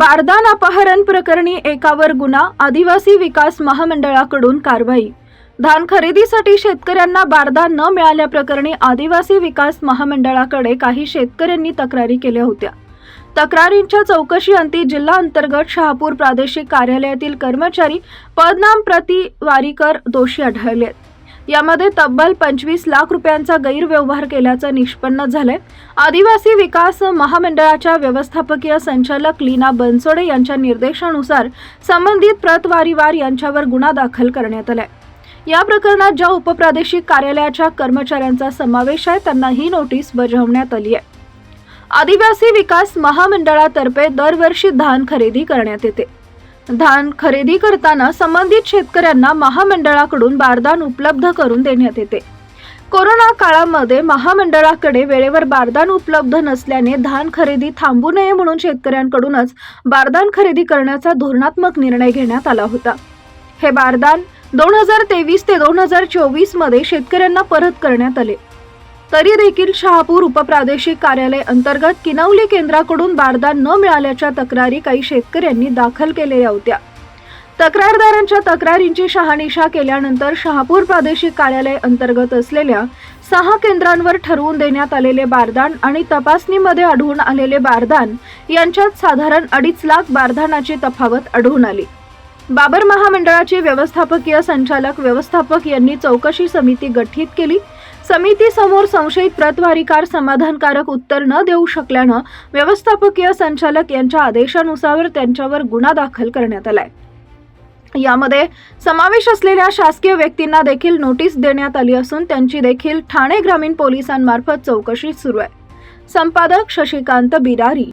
बारदान अपहरण प्रकरणी एकावर गुन्हा आदिवासी विकास महामंडळाकडून कारवाई. धान खरेदीसाठी शेतकऱ्यांना बारदान न मिळाल्याप्रकरणी आदिवासी विकास महामंडळाकडे काही शेतकऱ्यांनी तक्रारी केल्या होत्या. तक्रारींच्या चौकशी अंती जिल्हा अंतर्गत शहापूर प्रादेशिक कार्यालयातील कर्मचारी पदनाम प्रति वारीकर दोषी आढळले यामध्ये तब्बल पंचवीस लाख रुपयांचा गैरव्यवहार केल्याचं निष्पन्न झालंय. आदिवासी विकास महामंडळाच्या व्यवस्थापकीय संचालक लीना बनसोडे यांच्या निर्देशानुसार संबंधित प्रतवारीवार यांच्यावर गुन्हा दाखल करण्यात आलाय. या प्रकरणात ज्या उपप्रादेशिक कार्यालयाच्या कर्मचाऱ्यांचा समावेश आहे त्यांना ही नोटीस बजावण्यात आली आहे. आदिवासी विकास महामंडळातर्फे दरवर्षी धान खरेदी करण्यात येते. धान खरेदी करताना संबंधित शेतकऱ्यांना महामंडळाकडून बारदान उपलब्ध करून देण्यात येते. कोरोना काळामध्ये महामंडळाकडे वेळेवर बारदान उपलब्ध नसल्याने धान खरेदी थांबू नये म्हणून शेतकऱ्यांकडूनच बारदान खरेदी करण्याचा धोरणात्मक निर्णय घेण्यात आला होता. हे बारदान दोन हजार तेवीस ते दोन हजार चोवीसमध्ये शेतकऱ्यांना परत करण्यात आले. तरी देखील शहापूर उपप्रादेशिक कार्यालय अंतर्गत किनवली केंद्राकडून बारदान न मिळाल्याच्या तक्रारी काही शेतकऱ्यांनी दाखल केलेल्या होत्या. तक्रारदारांच्या तक्रारींची शहानिशा केल्यानंतर शहापूर प्रादेशिक कार्यालय अंतर्गत असलेल्या सहा केंद्रांवर ठरवून देण्यात आलेले बारदान आणि तपासणीमध्ये आढळून आलेले बारदान यांच्यात साधारण अडीच लाख बारदानाची तफावत आढळून आली. बाबर महामंडळाचे व्यवस्थापकीय संचालक व्यवस्थापक यांनी चौकशी समिती गठीत केली समितीसमोर संशयित प्रतवारीकार समाधानकारक उत्तर न देऊ शकल्यानं व्यवस्थापकीय संचालक यांच्या आदेशानुसार त्यांच्यावर गुन्हा दाखल करण्यात आलाय. यामध्ये समावेश असलेल्या शासकीय व्यक्तींना देखील नोटीस देण्यात आली असून त्यांची देखील ठाणे ग्रामीण पोलिसांमार्फत चौकशी सुरू आहे. संपादक शशिकांत बिरारी